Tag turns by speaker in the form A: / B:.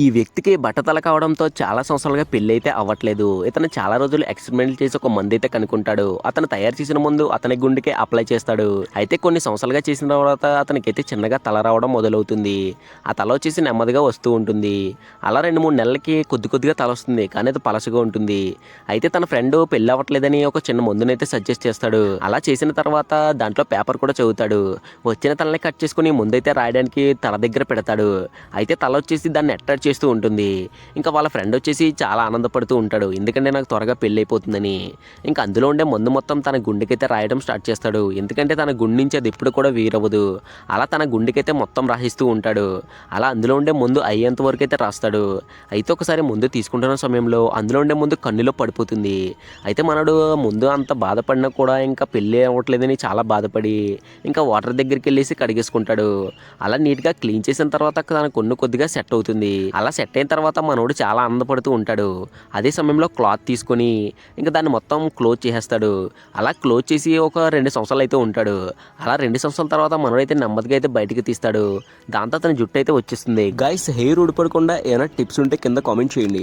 A: ఈ వ్యక్తికి బట్టతల కావడంతో చాలా సంవత్సరాలుగా పెళ్ళైతే అయితే అవ్వట్లేదు. ఇతను చాలా రోజులు ఎక్స్పెరిమెంట్ చేసి ఒక మందు అయితే కనుక్కుంటాడు. అతను తయారు చేసిన ముందు అతని గుండెకి అప్లై చేస్తాడు. అయితే కొన్ని సంవత్సరాలుగా చేసిన తర్వాత అతనికైతే చిన్నగా తల రావడం మొదలవుతుంది. ఆ తల వచ్చేసి నెమ్మదిగా వస్తూ ఉంటుంది. అలా రెండు మూడు నెలలకి కొద్ది కొద్దిగా తల వస్తుంది కానీ అది పలసగా ఉంటుంది. అయితే తన ఫ్రెండ్ పెళ్ళి అవ్వట్లేదని ఒక చిన్న మందునైతే సజెస్ట్ చేస్తాడు. అలా చేసిన తర్వాత దాంట్లో పేపర్ కూడా చదువుతాడు. వచ్చిన తలని కట్ చేసుకుని ముందైతే రాయడానికి తల దగ్గర పెడతాడు. అయితే తల వచ్చేసి దాన్ని అట్రాక్ట్ చేస్తూ ఉంటుంది. ఇంకా వాళ్ళ ఫ్రెండ్ వచ్చేసి చాలా ఆనందపడుతూ ఉంటాడు. ఎందుకంటే నాకు త్వరగా పెళ్ళి అయిపోతుందని ఇంకా అందులో ఉండే మందు మొత్తం తన గుండెకైతే రాయడం స్టార్ట్ చేస్తాడు. ఎందుకంటే తన గుండె నుంచి అది ఎప్పుడు కూడా వీరవ్వదు. అలా తన గుండెకైతే మొత్తం రాసిస్తూ ఉంటాడు. అలా అందులో ఉండే ముందు అయ్యేంత వరకు అయితే రాస్తాడు. అయితే ఒకసారి ముందు తీసుకుంటున్న సమయంలో అందులో ఉండే ముందు కన్నులో పడిపోతుంది. అయితే మనడు ముందు అంత బాధపడినా కూడా ఇంకా పెళ్ళి అవ్వట్లేదని చాలా బాధపడి ఇంకా వాటర్ దగ్గరికి వెళ్ళేసి కడిగేసుకుంటాడు. అలా నీట్గా క్లీన్ చేసిన తర్వాత తన కొన్ని కొద్దిగా సెట్ అవుతుంది. అలా సెట్ అయిన తర్వాత మనోడు చాలా ఆనందపడుతూ ఉంటాడు. అదే సమయంలో క్లాత్ తీసుకొని ఇంకా దాన్ని మొత్తం క్లోజ్ చేసేస్తాడు. అలా క్లోజ్ చేసి ఒక రెండు సంవత్సరాలు అయితే ఉంటాడు. అలా రెండు సంవత్సరాల తర్వాత మనోడైతే నెమ్మదిగా అయితే బయటికి తీస్తాడు. దాంతో అతని జుట్టు అయితే వచ్చేస్తుంది. గైస్ హెయిర్ ఊడిపడకుండా ఏమైనా టిప్స్ ఉంటే కింద కామెంట్ చేయండి.